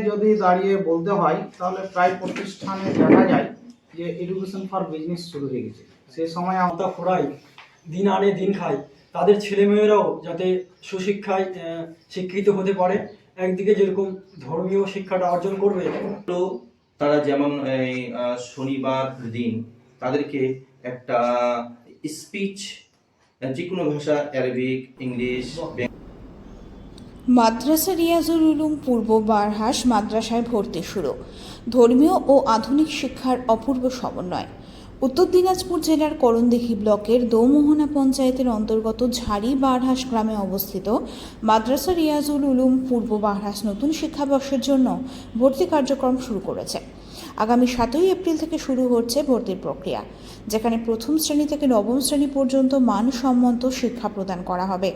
যদি দাঁড়িয়ে বলতে হয় তাহলে প্রায় প্রতিষ্ঠানে দেখা যায় যে এডুকেশন ফর বিজনেস শুরু হয়ে গেছে। সেই সময় আমরা মাথা দিন আনে দিন খায়। তাদের ছেলেমেয়েরাও যাতে সুশিক্ষায় শিক্ষিত হতে পারে একদিকে যেরকম ধর্মীয় শিক্ষাটা অর্জন করবে। তো তারা যেমন এই আহ, শনিবার দিন তাদেরকে একটা স্পিচ যে কোনো ভাষা অ্যারাবিক ইংলিশ মাদ্রাসা রিয়াজুল উলুম পূর্ব বারহাস মাদ্রাসায় ভর্তি শুরু। ধর্মীয় ও আধুনিক শিক্ষার অপূর্ব সমন্বয়। উত্তর দিনাজপুর জেলার করণদিঘি ব্লকের দৌমোহনা পঞ্চায়েতের অন্তর্গত ঝাড়ি বারহাস গ্রামে অবস্থিত মাদ্রাসা রিয়াজুল উলুম পূর্ব বারহাস নতুন শিক্ষাবর্ষের জন্য ভর্তি কার্যক্রম শুরু করেছে। আগামী সাতই এপ্রিল থেকে শুরু হচ্ছে ভর্তির প্রক্রিয়া, যেখানে প্রথম শ্রেণি থেকে নবম শ্রেণি পর্যন্ত মানসম্মত শিক্ষা প্রদান করা হবে।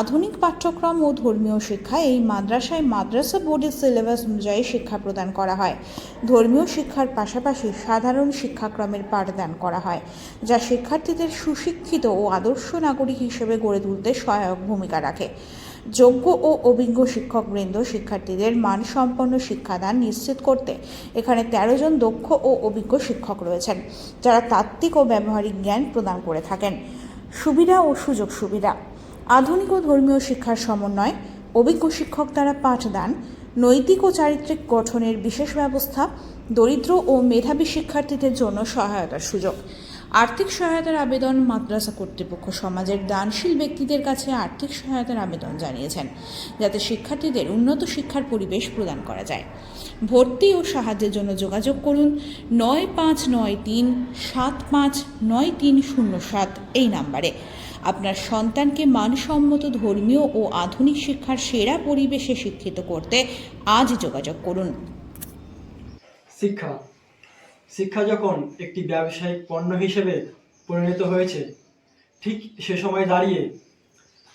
আধুনিক পাঠ্যক্রম ও ধর্মীয় শিক্ষা এই মাদ্রাসায় মাদ্রাসা বোর্ডের সিলেবাস অনুযায়ী শিক্ষা প্রদান করা হয়। ধর্মীয় শিক্ষার পাশাপাশি সাধারণ শিক্ষাক্রমের পাঠদান করা হয়, যা শিক্ষার্থীদের সুশিক্ষিত ও আদর্শ নাগরিক হিসেবে গড়ে তুলতে সহায়ক ভূমিকা রাখে। যোগ্য ও অভিজ্ঞ শিক্ষকবৃন্দ শিক্ষার্থীদের মানসম্পন্ন শিক্ষাদান নিশ্চিত করতে এখানে তেরো জন দক্ষ ও অভিজ্ঞ শিক্ষক রয়েছেন, যারা তাত্ত্বিক ও ব্যবহারিক জ্ঞান প্রদান করে থাকেন। সুবিধা ও সুযোগ সুবিধা। আধুনিক ও ধর্মীয় শিক্ষার সমন্বয়, অভিজ্ঞ শিক্ষক দ্বারা পাঠদান, নৈতিক ও চারিত্রিক গঠনের বিশেষ ব্যবস্থা, দরিদ্র ও মেধাবী শিক্ষার্থীদের জন্য সহায়তার সুযোগ। আর্থিক সহায়তার আবেদন মাদ্রাসা কর্তৃপক্ষ সমাজের দানশীল ব্যক্তিদের কাছে আর্থিক সহায়তার আবেদন জানিয়েছেন, যাতে শিক্ষার্থীদের উন্নত শিক্ষার পরিবেশ প্রদান করা যায়। ভর্তি ও সাহায্যের জন্য যোগাযোগ করুন নয় পাঁচ নয় তিন সাত পাঁচ নয় তিন শূন্য সাত এই নাম্বারে। আপনার সন্তানকে মানসম্মত ধর্মীয় ও আধুনিক শিক্ষার সেরা পরিবেশে শিক্ষিত করতে আজ যোগাযোগ করুন। শিক্ষা শিক্ষা যখন একটি ব্যবসায়িক পণ্য হিসেবে পরিণত হয়েছে, ঠিক সে সময় দাঁড়িয়ে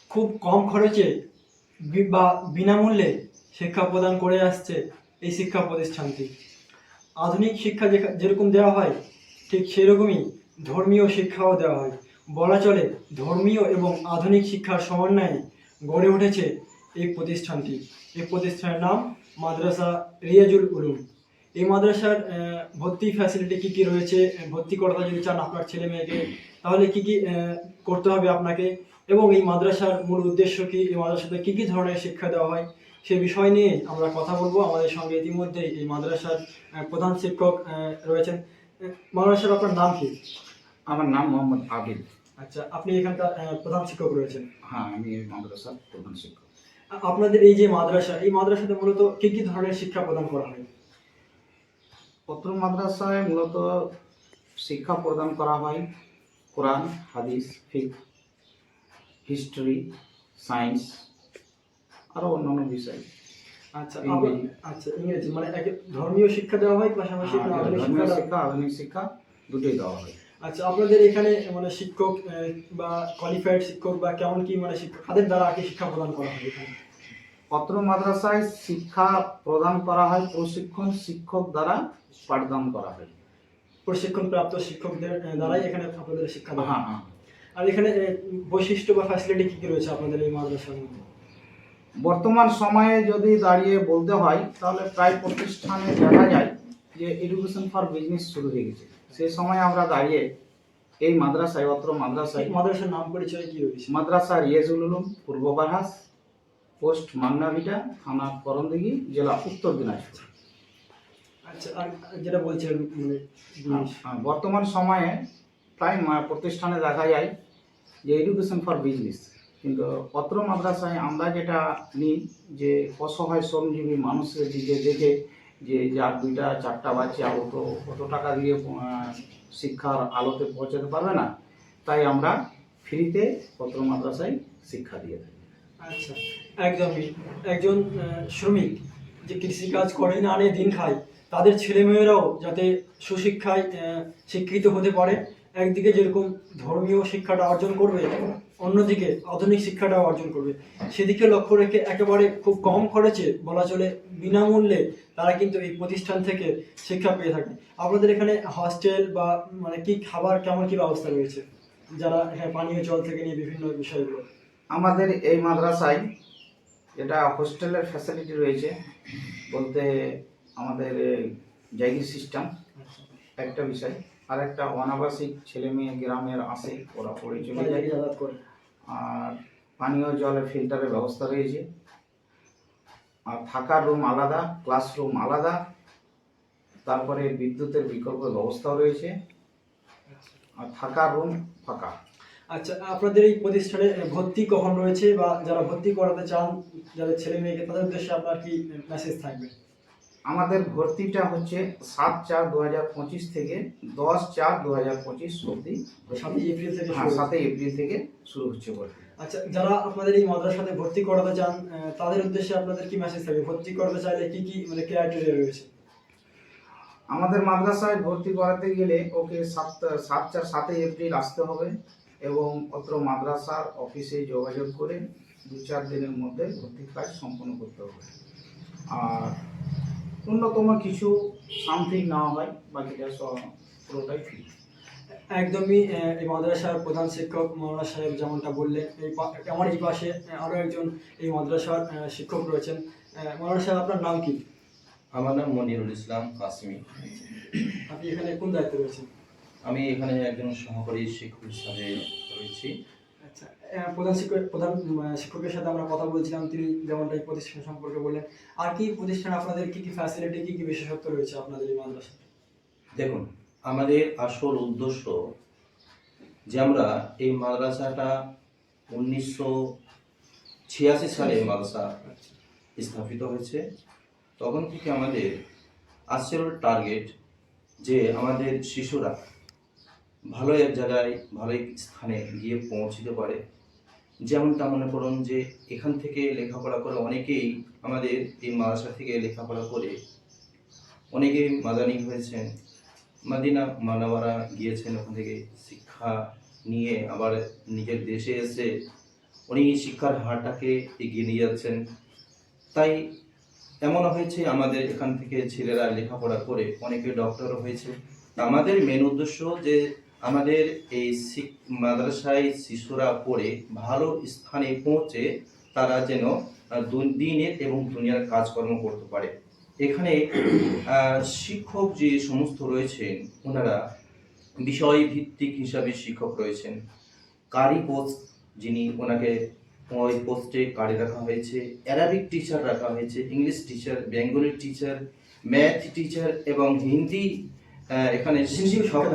খুব কম খরচে বি- বিনামূল্যে শিক্ষা প্রদান করে আসছে এই শিক্ষা প্রতিষ্ঠানটি। আধুনিক শিক্ষা যেরকম দেওয়া হয়, ঠিক সেরকমই ধর্মীয় শিক্ষাও দেওয়া হয়। বলা চলে, ধর্মীয় এবং আধুনিক শিক্ষার সমন্বয়ে গড়ে উঠেছে এই প্রতিষ্ঠানটি। এই প্রতিষ্ঠানের নাম মাদ্রাসা রিয়াজুল উলুম। এই মাদ্রাসার ভর্তি ফ্যাসিলিটি কি কি রয়েছে? ভর্তি করতে যদি চান আপনার ছেলে মেয়েকে তাহলে কি কি করতে হবে আপনাকে? এবং এই মাদ্রাসার মূল উদ্দেশ্য কি? এই মাদ্রাসাতে কি কি ধরনের শিক্ষা দেওয়া হয়? সে বিষয় নিয়ে আমরা কথা বলব। আমাদের সঙ্গে ইতিমধ্যে এই মাদ্রাসার প্রধান শিক্ষক রয়েছেন। মাদ্রাসার আপনার নাম কি? আমার নাম মোহাম্মদ আবিদ। আচ্ছা আপনি এখানকার প্রধান শিক্ষক রয়েছেন। হ্যাঁ আমি এই মাদ্রাসার প্রধান শিক্ষক। আপনাদের এই যে মাদ্রাসা এই মাদ্রাসাতে মূলত কি কি ধরনের শিক্ষা প্রদান করা হয়? পত্র মাদ্রাসায় মূলত শিক্ষা প্রদান করা হয় কোরআন হাদিস ফিক হিস্ট্রি সায়েন্স আরও অন্যান্য বিষয়। আচ্ছা আচ্ছা ইংরেজি মানে একে ধর্মীয় শিক্ষা দেওয়া হয় পাশাপাশি ধর্মীয় শিক্ষা আধুনিক শিক্ষা দুটোই দেওয়া হয়। আচ্ছা আপনাদের এখানে মানে শিক্ষক বা কোয়ালিফাইড শিক্ষক বা কেমন কি মানে শিক্ষক তাদের দ্বারা আগে শিক্ষা প্রদান করা হয়? এখানে পত্র মাদ্রাসায় শিক্ষা প্রদান করা হয় প্রশিক্ষণ শিক্ষক দ্বারা পাঠদান করা হয়। প্রশিক্ষণ প্রাপ্ত শিক্ষকদের দ্বারাই এখানে আপনাদের শিক্ষা হ্যাঁ। হয়। হ্যাঁ। আর এখানে বৈশিষ্ট্য বা ফ্যাসিলিটি কী কী রয়েছে আপনাদের এই মাদ্রাসার মধ্যে? বর্তমান সময়ে যদি দাঁড়িয়ে বলতে হয় তাহলে প্রায় প্রতিষ্ঠানে দেখা যায় যে এডুকেশন ফর বিজনেস শুরু হয়ে গেছে। সেই সময় আমরা দাঁড়িয়ে এই মাদ্রাসায় অত্র মাদ্রাসায় মাদ্রাসার নাম পরিচয় কি রয়েছে? মাদ্রাসা রিয়াজুল উলুম পূর্ব বারহাস পোস্ট মান্নাভিটা থানা করণদিঘি জেলা উত্তর দিনাজপুর। আচ্ছা আর যেটা বলছেন মানে বর্তমান সময়ে প্রায় প্রতিষ্ঠানে দেখা যায় যে এডুকেশন ফর বিজনেস কিন্তু পত্র মাদ্রাসায় আমরা যেটা নিই যে অসহায় শ্রমজীবী মানুষের দিকে দেখে যে যার দুইটা চারটা বাচ্চা ও তো কত টাকা দিয়ে শিক্ষার আলোতে পৌঁছাতে পারবে না তাই আমরা ফ্রিতে পত্র মাদ্রাসায় শিক্ষা দিয়ে থাকি। আচ্ছা একদমই। একজন শ্রমিক যে কৃষিকাজ করে না, আনে, দিন খায়, তাদের ছেলেমেয়েরাও যাতে সুশিক্ষায় শিক্ষিত হতে পারে, একদিকে যেরকম ধর্মীয় শিক্ষাটা অর্জন করবে, অন্যদিকে আধুনিক শিক্ষাটাও অর্জন করবে। সেদিকে লক্ষ্য রেখে একেবারে খুব কম খরচে বলা চলে বিনামূল্যে তারা কিন্তু এই প্রতিষ্ঠান থেকে শিক্ষা পেয়ে থাকে। আপনাদের এখানে হস্টেল বা মানে কি খাবার, কেমন কি ব্যবস্থা রয়েছে? যারা হ্যাঁ পানীয় জল থেকে নিয়ে বিভিন্ন বিষয়গুলো। আমাদের এই মাদ্রাসায় যেটা হোস্টেলের ফ্যাসিলিটি রয়েছে বলতে আমাদের জায়গি সিস্টেম একটা বিষয়। আর একটা অনাবাসিক ছেলে মেয়ে গ্রামের আসে ওরা পড়ে চলে যায় আর পানীয় জলের ফিল্টারের ব্যবস্থা রয়েছে। আর থাকার রুম আলাদা ক্লাসরুম আলাদা তারপরে বিদ্যুতের বিকল্প ব্যবস্থাও রয়েছে। আর থাকার রুম ফাঁকা। আচ্ছা আপনাদের এই প্রতিষ্ঠানে ভর্তি কখন রয়েছে বা যারা ভর্তি করাতে চান যাদের ছেলে মেয়েকে তাদের উদ্দেশ্যে আপনার কি মেসেজ থাকবে? আমাদের ভর্তিটা হচ্ছে সাত চার দু হাজার পঁচিশ থেকে দশ চার দু হাজার পঁচিশ অব্দি সাতই এপ্রিল থেকে হ্যাঁ সাতই এপ্রিল থেকে শুরু হচ্ছে ভর্তি। আচ্ছা যারা আপনাদের এই মাদ্রাসাতে ভর্তি করাতে চান তাদের উদ্দেশ্যে আপনাদের কি মেসেজ থাকবে? ভর্তি করাতে চাইলে কি কি মানে ক্রাইটেরিয়া রয়েছে? আমাদের মাদ্রাসায় ভর্তি করাতে গেলে ওকে সাত সাত চার সাতই এপ্রিল আসতে হবে। এবং অত্র মাদ্রাসার অফিসে যোগাযোগ করে দু চার দিনের মধ্যে ভর্তি কাজ সম্পন্ন করতে হবে। আর ন্যূনতম কিছু সামথিং নেওয়া হয় বাকিটা সব পুরোটাই ফ্রি একদমই এই মাদ্রাসার প্রধান শিক্ষক মৌলানা সাহেব যেমনটা বললেন এই পা- আমার এই পাশে আরও একজন এই মাদ্রাসার শিক্ষক রয়েছেন। মৌলানা সাহেব আপনার নাম কি? আমার নাম মনিরুল ইসলাম কাসমি। আপনি এখানে কোন দায়িত্বে রয়েছেন? আমি এখানে একজন সহকারী শিক্ষক হিসাবে রয়েছি। আচ্ছা প্রধান শিক্ষক প্রধান শিক্ষকের সাথে আমরা কথা বলছিলাম তিনি যেমনটা এই প্রতিষ্ঠান সম্পর্কে বললেন। আর কি প্রতিষ্ঠান আপনাদের কি কি ফ্যাসিলিটি কি কি বিশেষত্ব রয়েছে আপনাদের এই মাদ্রাসা দেখুন আমাদের আসল উদ্দেশ্য যে আমরা এই মাদ্রাসাটা উনিশশো ছিয়াশি সালে মাদ্রাসা স্থাপিত হয়েছে। তখন থেকে আমাদের আসল টার্গেট যে আমাদের শিশুরা ভালো এক জায়গায় ভালো এক স্থানে গিয়ে পৌঁছতে পারে। যেমনটা মনে করুন যে, এখান থেকে লেখাপড়া করে অনেকেই আমাদের এই মাদ্রাসা থেকে লেখাপড়া করে অনেকেই মাদানি হয়েছেন, মাদিনা মানাবারা গিয়েছেন ওখান থেকে শিক্ষা নিয়ে, আবার নিজের দেশে এসে উনি শিক্ষার হারটাকে এগিয়ে নিয়ে যাচ্ছেন। তাই এমন হয়েছে, আমাদের এখান থেকে ছেলেরা লেখাপড়া করে অনেকে ডক্টর হয়েছে। আমাদের মেন উদ্দেশ্য যে আমাদের এই মাদ্রাসায় শিশুরা পড়ে ভালো স্থানে পৌঁছে তারা যেন দিনের এবং দুনিয়ার কাজকর্ম করতে পারে। এখানে শিক্ষক যে সমস্ত রয়েছেন, ওনারা বিষয় ভিত্তিক হিসাবে শিক্ষক রয়েছেন। কারি পোস্ট যিনি, ওনাকে ওই পোস্টে কারি রাখা হয়েছে, অ্যারাবিক টিচার রাখা হয়েছে, English teacher, Bengali teacher, math teacher এবং হিন্দি এখানে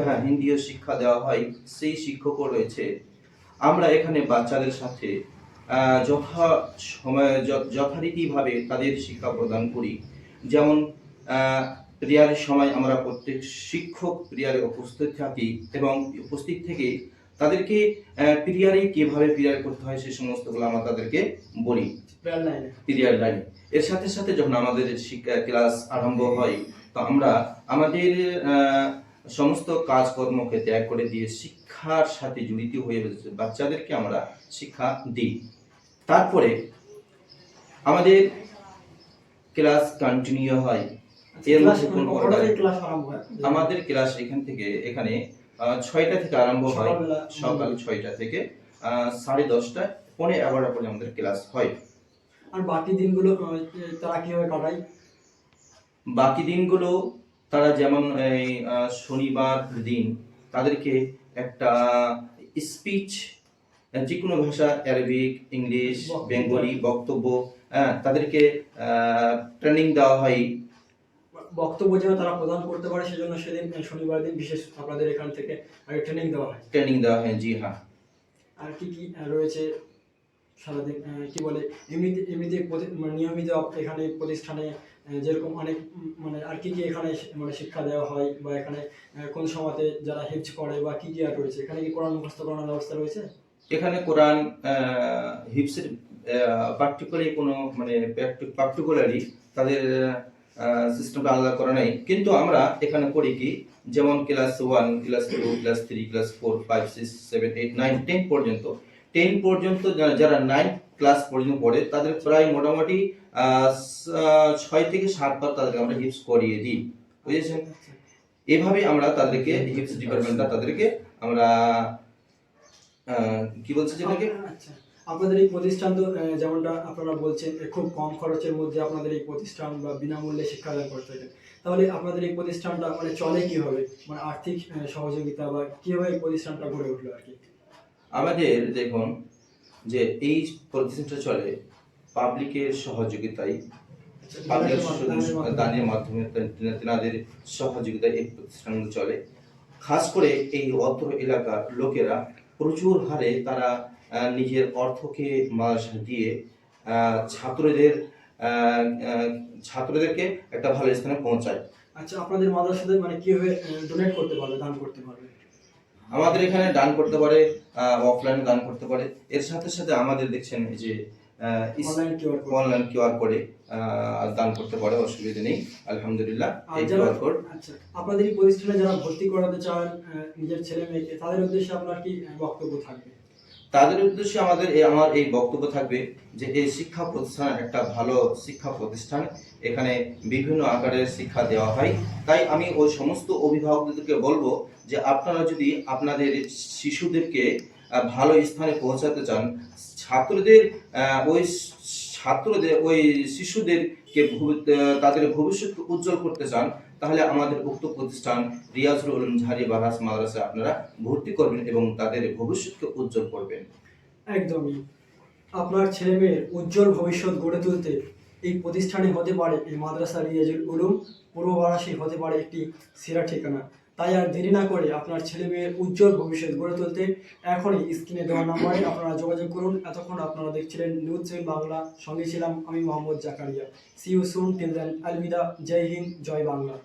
হ্যাঁ হিন্দিও শিক্ষা দেওয়া হয় সেই শিক্ষকও রয়েছে। আমরা এখানে বাচ্চাদের সাথে যথা সময় যথারীতিভাবে তাদের শিক্ষা প্রদান করি। যেমন প্রেয়ারের সময় আমরা প্রত্যেক শিক্ষক প্রেয়ারে উপস্থিত থাকি এবং উপস্থিত থেকে তাদেরকে প্রেয়ারে কীভাবে প্রেয়ার করতে হয় সে সমস্তগুলো আমরা তাদেরকে বলি। Prayer line. এর সাথে সাথে যখন আমাদের শিক্ষা ক্লাস আরম্ভ হয় তো আমরা আমাদের সমস্ত কাজকর্মকে ত্যাগ করে দিয়ে শিক্ষার সাথে জড়িত হয়ে বাচ্চাদেরকে আমরা শিক্ষা দিই। তারপরে আমাদের ক্লাস কন্টিনিউ হয়। এর মধ্যে কোনো হয়? আমাদের ক্লাস এখান থেকে এখানে ছয়টা থেকে আরম্ভ হয়। সকাল ছয়টা থেকে সাড়ে দশটা পনেরো এগারোটা পর্যন্ত আমাদের ক্লাস হয়। আর বাকি দিনগুলো তারা কীভাবে কাটায়? বাকি দিনগুলো তারা যেমন এই শনিবার দিন তাদেরকে একটা স্পিচ যে কোনো ভাষা অ্যারাবিক ইংলিশ বেঙ্গলি বক্তব্য হ্যাঁ তাদেরকে ট্রেনিং দেওয়া হয়। বক্তব্য যেন তারা প্রদান করতে পারে সেজন্য সেদিন শনিবার দিন বিশেষ আপনাদের এখান থেকে ট্রেনিং দেওয়া হয়। ট্রেনিং দেওয়া হয় জি হ্যাঁ। আর কি কি রয়েছে? সারাদিন কি বলে, এমনিতে এমনিতে মানে নিয়মিত এখানে প্রতিষ্ঠানে যেরকম অনেক মানে আর কি কি এখানে মানে শিক্ষা দেওয়া হয় বা এখানে কোন সময়তে যারা হেল্প করে বা কি কি আর রয়েছে? এখানে কি কোরআন মুখস্থ করানোর ব্যবস্থা রয়েছে? এখানে কোরআন হিপসের পার্টিকুলারলি কোনো মানে পার্টিকুলারলি তাদের সিস্টেমটা আলাদা করা নাই। কিন্তু আমরা এখানে করি কি, যেমন class one class two class three class four five six seven eight nine ten পর্যন্ত টেন পর্যন্ত যারা- নাইন ক্লাস পর্যন্ত পড়ে, তাদের প্রায় মোটামুটি ছয় থেকে সাত বার তাদেরকে আমরা হিপস করিয়ে দিই। বুঝেছেন? এভাবে আমরা তাদেরকে হিপস ডিপার্টমেন্টটা তাদেরকে আমরা কি বলছে যেটাকে? আচ্ছা আপনাদের এই প্রতিষ্ঠান তো যেমনটা আপনারা বলছেন খুব কম খরচের মধ্যে আপনাদের এই প্রতিষ্ঠান বা বিনামূল্যে শিক্ষাদান করতে থাকেন তাহলে আপনাদের এই প্রতিষ্ঠানটা মানে চলে কীভাবে? মানে আর্থিক সহযোগিতা বা কীভাবে এই প্রতিষ্ঠানটা গড়ে উঠল আর কি? আমাদের দেখুন যে এই প্রতিষ্ঠানটা চলে পাবলিকের সহযোগিতায় পাবলিক দানের মাধ্যমে তেনাদের সহযোগিতায় এই প্রতিষ্ঠানগুলো চলে। খাস করে এই অত্র এলাকার লোকেরা প্রচুর হারে তারা নিজের অর্থকে দিয়ে ছাত্রদের ছাত্রদেরকে একটা ভালো স্থানে পৌঁছায়। আচ্ছা আপনাদের মাদ্রাসাদের মানে কীভাবে ডোনেট করতে পারবে, দান করতে পারবে? আমাদের এখানে দান করতে পারে অফলাইন দান করতে পারে। এর সাথে সাথে আমাদের দেখছেন এই যে অনলাইন কিউআর কোড দান করতে পারে অসুবিধা নেই। আলহামদুলিল্লাহ এই কিউআর কোড আচ্ছা আপনাদের এই প্রতিষ্ঠানে যারা ভর্তি করাতে চান নিজের ছেলে মেয়েকে তাদের উদ্দেশ্যে আপনার কি বক্তব্য থাকবে? তাদের উদ্দেশ্যে আমাদের এই আমার এই বক্তব্য থাকবে যে এই শিক্ষা প্রতিষ্ঠান একটা ভালো শিক্ষা প্রতিষ্ঠান। এখানে বিভিন্ন আকারের শিক্ষা দেওয়া হয়। তাই আমি ওই সমস্ত অভিভাবকদেরকে বলব যে আপনারা যদি আপনাদের শিশুদেরকে ভালো স্থানে পৌঁছাতে চান, ছাত্রদের ওই ছাত্রদের, ওই শিশুদেরকে তাদের ভবিষ্যৎ উজ্জ্বল করতে চান, তাহলে আমাদের উক্ত প্রতিষ্ঠান রিয়াজুল উলুম ঝাড়ি বারাস মাদ্রাসা আপনারা ভর্তি করবেন এবং তাদের ভবিষ্যৎকে উজ্জ্বল করবেন। একদমই। আপনার ছেলে মেয়ের উজ্জ্বল ভবিষ্যৎ গড়ে তুলতে এই প্রতিষ্ঠানে হতে পারে এই মাদ্রাসা রিয়াজুল উলুম, পূর্ব বারাসি হতে পারে একটি সেরা ঠিকানা। তাই আর দেরি না করে আপনার ছেলে মেয়ের উজ্জ্বল ভবিষ্যৎ গড়ে তুলতে এখনই স্ক্রিনে দেওয়া নাম্বারে আপনারা যোগাযোগ করুন। এতক্ষণ আপনারা দেখছিলেন নিউজ সেভেন বাংলা। সঙ্গে ছিলাম আমি Mohammad Zakaria. See you soon till then Alvida, জয় হিন্দ, জয় বাংলা।